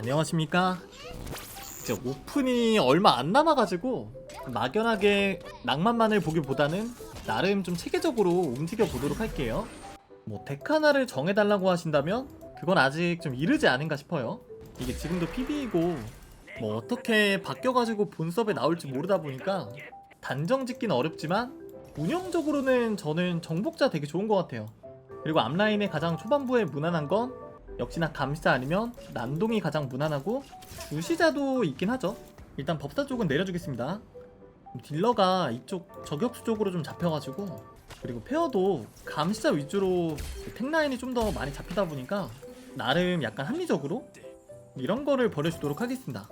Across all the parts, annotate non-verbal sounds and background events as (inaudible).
안녕하십니까? 이제 오픈이 얼마 안 남아가지고 막연하게 낭만만을 보기보다는 나름 좀 체계적으로 움직여 보도록 할게요. 뭐 덱 하나를 정해달라고 하신다면 그건 아직 좀 이르지 않은가 싶어요. 이게 지금도 PB이고 뭐 어떻게 바뀌어가지고 본섭에 나올지 모르다 보니까 단정 짓기는 어렵지만 운영적으로는 저는 정복자 되게 좋은 것 같아요. 그리고 앞라인의 가장 초반부에 무난한 건 역시나 감시자 아니면 난동이 가장 무난하고 주시자도 있긴 하죠. 일단 법사 쪽은 내려주겠습니다. 딜러가 이쪽 저격수 쪽으로 좀 잡혀가지고 그리고 페어도 감시자 위주로 탱라인이 좀 더 많이 잡히다 보니까 나름 약간 합리적으로 이런 거를 벌여주도록 하겠습니다.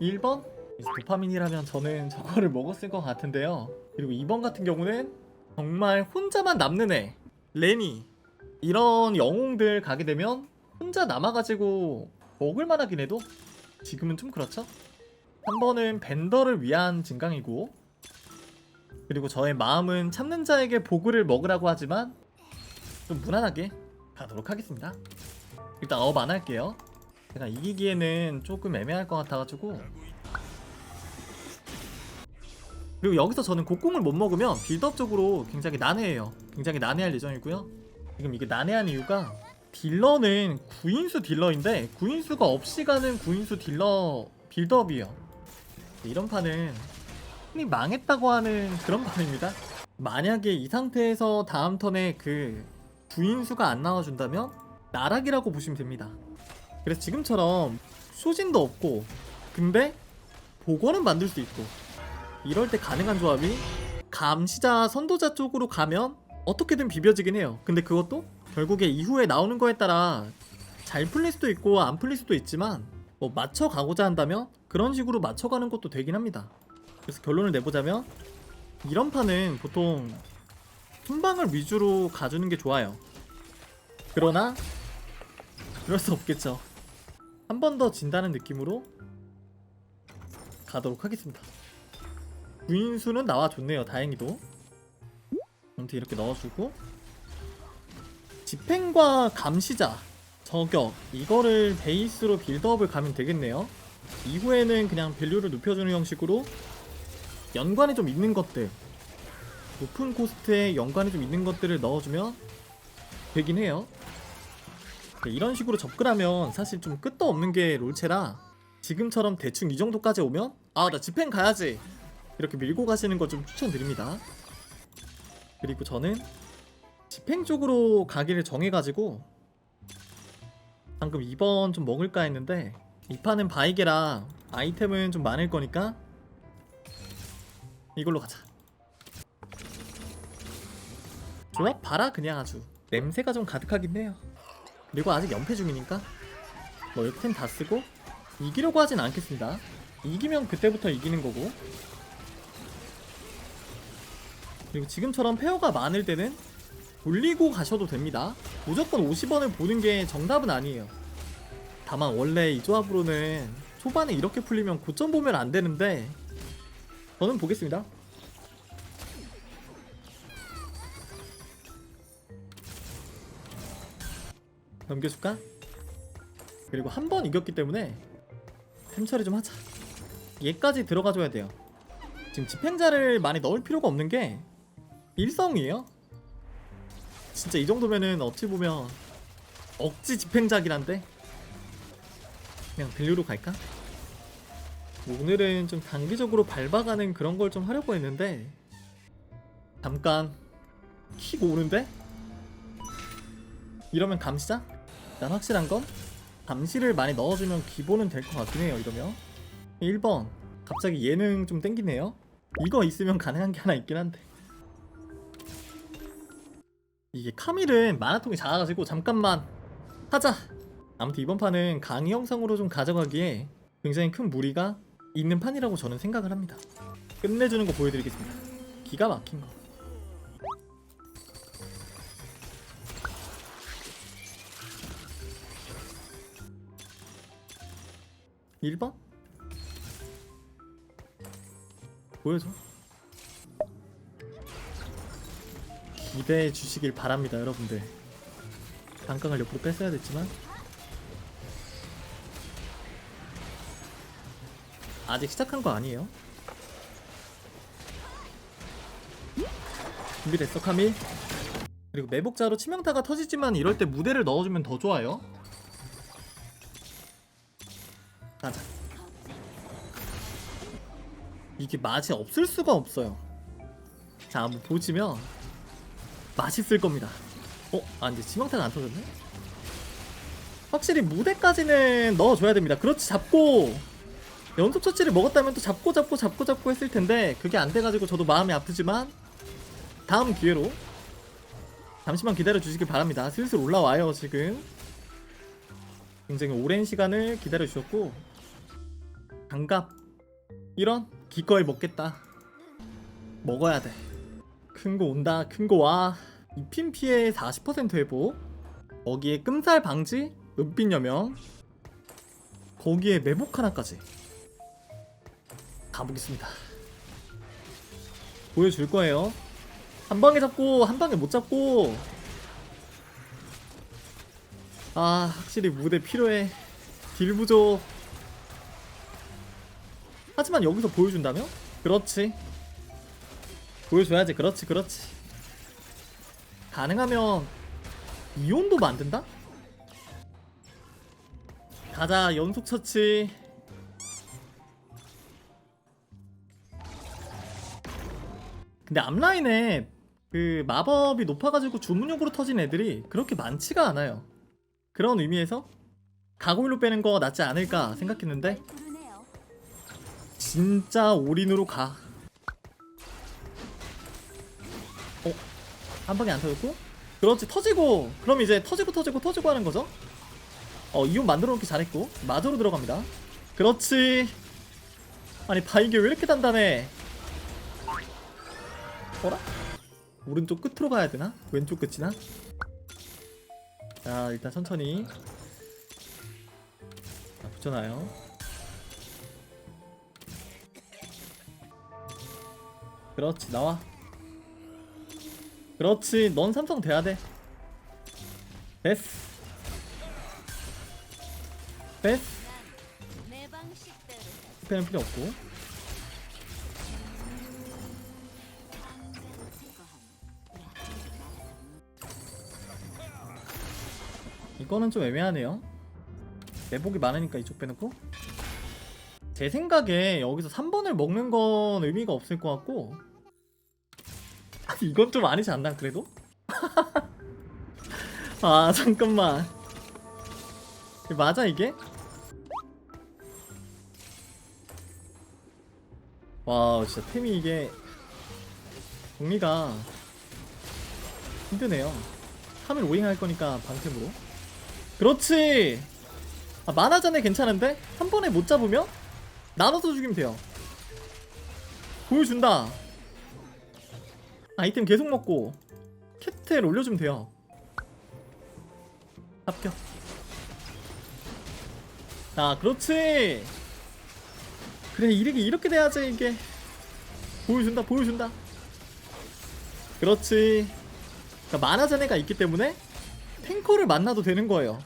1번? 도파민이라면 저는 (laughs) 저거를 먹었을 것 같은데요. 그리고 2번 같은 경우는 정말 혼자만 남는 애 레니 이런 영웅들 가게 되면 혼자 남아가지고 먹을만 하긴 해도 지금은 좀 그렇죠? 3번은 벤더를 위한 증강이고 그리고 저의 마음은 참는 자에게 보글을 먹으라고 하지만 좀 무난하게 가도록 하겠습니다. 일단 업 안 할게요. 제가 이기기에는 조금 애매할 것 같아가지고. 그리고 여기서 저는 곡궁을 못 먹으면 빌드업적으로 굉장히 난해해요. 굉장히 난해할 예정이고요 지금 이게 난해한 이유가 딜러는 구인수 딜러인데 구인수가 없이 가는 구인수 딜러 빌드업이에요. 이런 판은 흔히 망했다고 하는 그런 (laughs) 판입니다. 만약에 이 상태에서 다음 턴에 그 구인수가 안 나와준다면 나락이라고 보시면 됩니다. 그래서 지금처럼 소진도 없고 근데 복원은 만들 수 있고 이럴 때 가능한 조합이 감시자 선도자 쪽으로 가면 어떻게든 비벼지긴 해요. 근데 그것도 결국에 이후에 나오는 거에 따라 잘 풀릴 수도 있고 안 풀릴 수도 있지만 뭐 맞춰 가고자 한다면 그런 식으로 맞춰 가는 것도 되긴 합니다. 그래서 결론을 내보자면 이런 판은 보통 순방을 위주로 가주는 게 좋아요. 그러나 그럴 수 없겠죠. 한 번 더 진다는 느낌으로 가도록 하겠습니다. 구인수는 나와줬네요. 다행히도 아무튼 이렇게 넣어주고 집행과 감시자 저격 이거를 베이스로 빌드업을 가면 되겠네요. 이후에는 그냥 밸류를 눕혀주는 형식으로 연관이 좀 있는 것들 높은 코스트에 연관이 좀 있는 것들을 넣어주면 되긴 해요. 네, 이런 식으로 접근하면 사실 좀 끝도 없는 게 롤체라 지금처럼 대충 이 정도까지 오면 아 나 집행 가야지! 이렇게 밀고 가시는 거좀 추천드립니다 그리고 저는 집행 쪽으로 가기를 정해가지고 방금 2번 좀 먹을까 했는데 이 판은 바이게라 아이템은 좀 많을 거니까 이걸로 가자. 조합 봐라 그냥 아주. 냄새가 좀 가득하긴 해요. 그리고 아직 연패 중이니까 뭐 이렇게 다 쓰고 이기려고 하진 않겠습니다. 이기면 그때부터 이기는 거고 그리고 지금처럼 페어가 많을 때는 돌리고 가셔도 됩니다. 무조건 50원을 보는 게 정답은 아니에요. 다만 원래 이 조합으로는 초반에 이렇게 풀리면 고점 보면 안 되는데 저는 보겠습니다. 넘겨줄까? 그리고 한 번 이겼기 때문에 템 처리 좀 하자. 얘까지 들어가줘야 돼요. 지금 집행자를 많이 넣을 필요가 없는 게 일성이에요 진짜 이 정도면은 어찌 보면 억지 집행자긴 한데 그냥 밸류로 갈까? 뭐 오늘은 좀 단기적으로 밟아가는 그런 걸 좀 하려고 했는데 잠깐 킥 오는데? 이러면 감시자? 난 확실한 건 감시를 많이 넣어주면 기본은 될 것 같긴 해요 이러면 1번 갑자기 예능 좀 땡기네요 이거 있으면 가능한 게 하나 있긴 한데 이게 카밀은 만화통이 작아가지고 잠깐만 하자. 아무튼 이번 판은 강의 영상으로 좀 가져가기에 굉장히 큰 무리가 있는 판이라고 저는 생각을 합니다. 끝내주는 거 보여드리겠습니다. 기가 막힌 거. 일번? 보여줘 기대해 주시길 바랍니다 여러분들. 단강을 옆으로 뺐어야 됐지만. 아직 시작한 거 아니에요? 준비됐어 카밀? 그리고 매복자로 치명타가 터지지만 이럴 때 무대를 넣어주면 더 좋아요. 가자. 이게 맛이 없을 수가 없어요. 자 한번 보시면 맛있을 겁니다. 어? 아 근데 치명타가 안 터졌네? 확실히 무대까지는 넣어줘야 됩니다. 그렇지 잡고! 연속 처치를 먹었다면 또 잡고 잡고 잡고 잡고 했을 텐데 그게 안 돼가지고 저도 마음이 아프지만 다음 기회로 잠시만 기다려 주시길 바랍니다. 슬슬 올라와요 지금. 굉장히 오랜 시간을 기다려 주셨고 장갑 이런 기꺼이 먹겠다. 먹어야 돼 큰 거 온다 큰 거 와 입힘 피해 40% 회복. 거기에 끔살 방지 은빛 여명. 거기에 매복 하나까지. 가보겠습니다. 보여줄 거예요. 한 방에 잡고 한 방에 못 잡고. 아 확실히 무대 필요해. 딜 부족. 하지만 여기서 보여준다며? 그렇지. 보여줘야지. 그렇지 그렇지 가능하면 이온도 만든다? 가자 연속 처치. 근데 앞라인에 그 마법이 높아가지고 주문용으로 터진 애들이 그렇게 많지가 않아요. 그런 의미에서 가고일로 빼는 거 낫지 않을까 생각했는데 진짜 올인으로 가 한 방에 안 터졌고? 그렇지 터지고 그럼 이제 터지고 터지고 터지고 하는 거죠 어 이온 만들어 놓기 잘했고 마저로 들어갑니다 그렇지 아니 바이게 왜 이렇게 단단해 어라? 오른쪽 끝으로 가야 되나? 왼쪽 끝이나? 자 일단 천천히 자 붙여놔요 그렇지 나와 그렇지. 넌 삼성 돼야 돼. 됐어. 됐어. 스페는 필요 없고. 이거는 좀 애매하네요. 내복이 많으니까 이쪽 빼놓고. 제 생각에 여기서 3번을 먹는 건 의미가 없을 것 같고 이건 좀 아니지 않나 그래도? (laughs) 아 잠깐만 맞아 이게? 와 진짜 템이 이게 정리가 힘드네요 3일 오잉 할 거니까 방템으로 그렇지 아, 만화전에 괜찮은데? 한 번에 못 잡으면 나눠서 죽이면 돼요 보여준다 아이템 계속 먹고 캡텔 올려주면 돼요. 합격. 자 그렇지. 그래 이렇게 이렇게 돼야지 이게. 보여준다 보여준다. 그렇지. 그러니까 만화전에가 있기 때문에 탱커를 만나도 되는 거예요.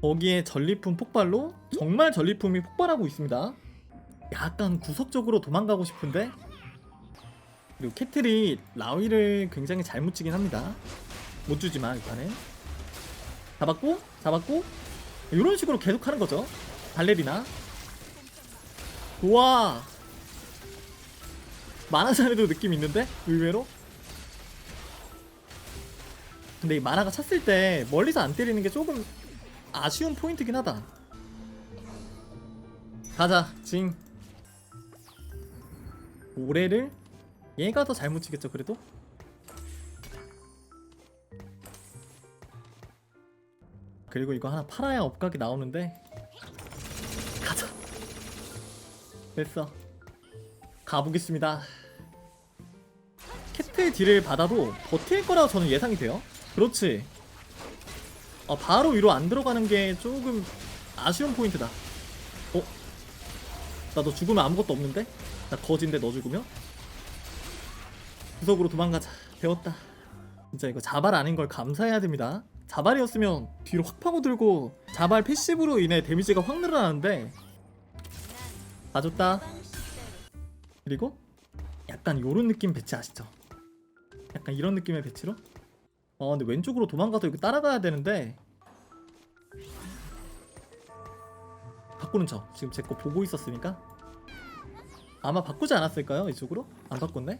거기에 전리품 폭발로 정말 전리품이 폭발하고 있습니다. 약간 구석적으로 도망가고 싶은데 그리고 캐틀이 라위를 굉장히 잘 묻히긴 합니다. 못 주지만 일단은. 잡았고 잡았고. 이런 식으로 계속 하는 거죠. 발레리나. 우와! 만화전에도 느낌 있는데? 의외로? 근데 이 만화가 찼을 때 멀리서 안 때리는 게 조금 아쉬운 포인트긴 하다. 가자 징. 올해를 얘가 더 잘 묻히겠죠 그래도? 그리고 이거 하나 팔아야 업각이 나오는데. 가자. 됐어. 가보겠습니다. 캡틀 딜을 받아도 버틸 거라고 저는 예상이 돼요. 그렇지. 어, 바로 위로 안 들어가는 게 조금 아쉬운 포인트다. 어? 나 너 죽으면 아무것도 없는데? 나 거진데 너 죽으면? 구석으로 도망가자. 배웠다. 진짜 이거 자발 아닌 걸 감사해야 됩니다. 자발이었으면 뒤로 확 파고들고 자발 패시브로 인해 데미지가 확 늘어나는데. 봐줬다. 그리고 약간 요런 느낌 배치 아시죠? 약간 이런 느낌의 배치로? 어 근데 왼쪽으로 도망가서 이거 따라가야 되는데. 바꾸는 척. 지금 제 거 보고 있었으니까. 아마 바꾸지 않았을까요? 이쪽으로? 안 바꿨네?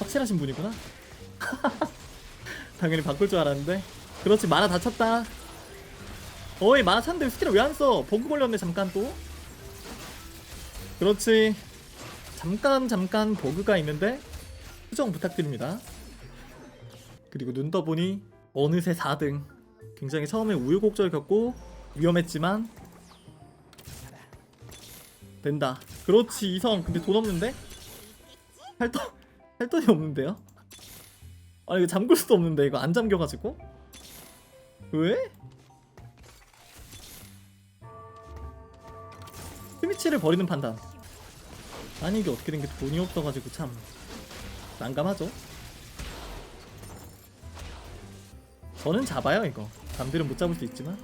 확실하신 분이구나. (laughs) 당연히 바꿀 줄 알았는데. 그렇지 만화 다 찼다. 어이 만화 찼는데 스킬을 왜 안 써? 버그 걸렸네 잠깐 또. 그렇지. 잠깐 잠깐 버그가 있는데 수정 부탁드립니다. 그리고 눈 떠보니 어느새 4등. 굉장히 처음에 우유곡절 겪고 위험했지만 된다. 그렇지 이성. 근데 돈 없는데? 할, 돈, 할 돈이 없는데요? 아 이거 잠글 수도 없는데 이거 안 잠겨가지고? 왜? 스미치를 버리는 판단. 아니 이게 어떻게 된 게 돈이 없어가지고 참 난감하죠? 저는 잡아요 이거. 남들은 못 잡을 수 있지만.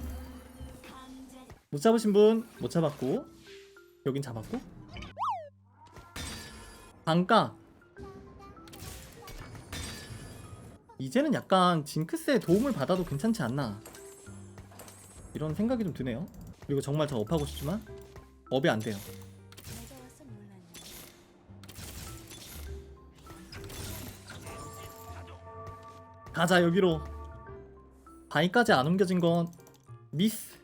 못 잡으신 분 못 잡았고. 여긴 잡았고. 반가 이제는 약간 징크스의 도움을 받아도 괜찮지 않나? 이런 생각이 좀 드네요. 그리고 정말 저 업하고 싶지만 업이 안 돼요. 가자 여기로. 바위까지 안 옮겨진 건 미스.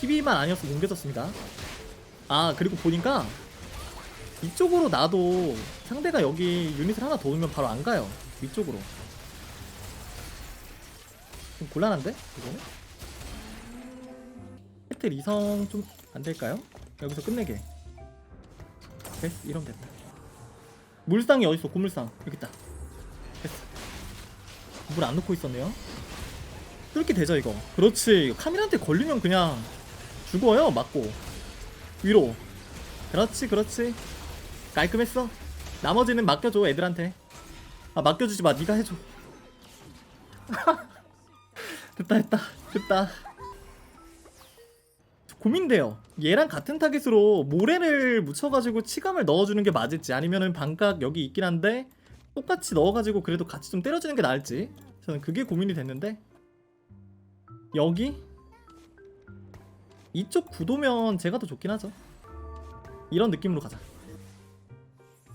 TV만 아니었으면 옮겨졌습니다. 아 그리고 보니까 이쪽으로 놔도 상대가 여기 유닛을 하나 더 오면 바로 안 가요 위쪽으로 좀 곤란한데 이거는 혜택 이성 좀 안 될까요? 여기서 끝내게 됐어 이러면 됐다 물상이 어딨어 고물상 여기 있다 물안 넣고 있었네요. 뚫게 되죠 이거. 그렇지. 카밀한테 걸리면 그냥 죽어요 맞고 위로. 그렇지 그렇지. 깔끔했어. 나머지는 맡겨줘 애들한테. 아 맡겨주지 마. 네가 해줘. (laughs) 됐다 됐다 됐다. 고민돼요. 얘랑 같은 타깃으로 모래를 묻혀가지고 치감을 넣어주는 게 맞을지 아니면은 반각 여기 있긴 한데 똑같이 넣어가지고 그래도 같이 좀 때려주는 게 나을지 저는 그게 고민이 됐는데 여기 이쪽 구도면 제가 더 좋긴 하죠 이런 느낌으로 가자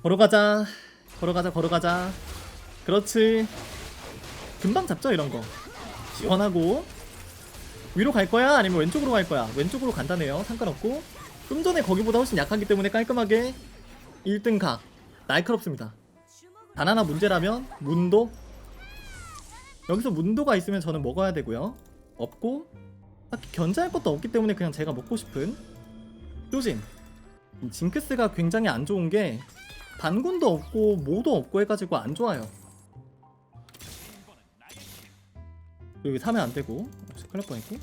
걸어가자. 걸어가자 걸어가자. 그렇지. 금방 잡죠 이런 거. 시원하고. 위로 갈 거야? 아니면 왼쪽으로 갈 거야? 왼쪽으로 간다네요. 상관없고. 좀 전에 거기보다 훨씬 약하기 때문에 깔끔하게 1등 각 날카롭습니다. 단 하나 문제라면 문도? 여기서 문도가 있으면 저는 먹어야 되고요. 없고. 딱히 견제할 것도 없기 때문에 그냥 제가 먹고 싶은. 이 징크스가 굉장히 안 좋은 게 반군도 없고 모도 없고 해가지고 안 좋아요. 여기 사면 안 되고 큰일 날 뻔했고.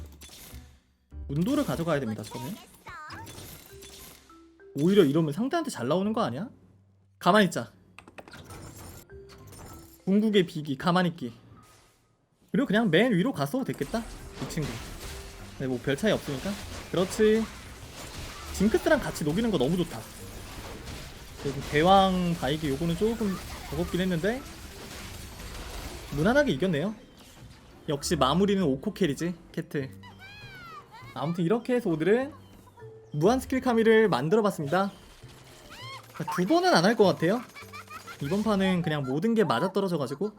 문도를 가져가야 됩니다 저는. 오히려 이러면 상대한테 잘 나오는 거 아니야? 가만히 있자. 궁극의 비기 가만히 있기. 그리고 그냥 맨 위로 갔어도 됐겠다 이 친구. 네, 뭐별 차이 없으니까. 그렇지. 징크스랑 같이 녹이는 거 너무 좋다 그리고 대왕 바이기 요거는 조금 버겁긴 했는데 무난하게 이겼네요. 역시 마무리는 오코 캐리지 캐틀. 아무튼 이렇게 해서 오늘은 무한 스킬 카미를 만들어 봤습니다. 두 번은 안 할 것 같아요. 이번 판은 그냥 모든 게 맞아떨어져가지고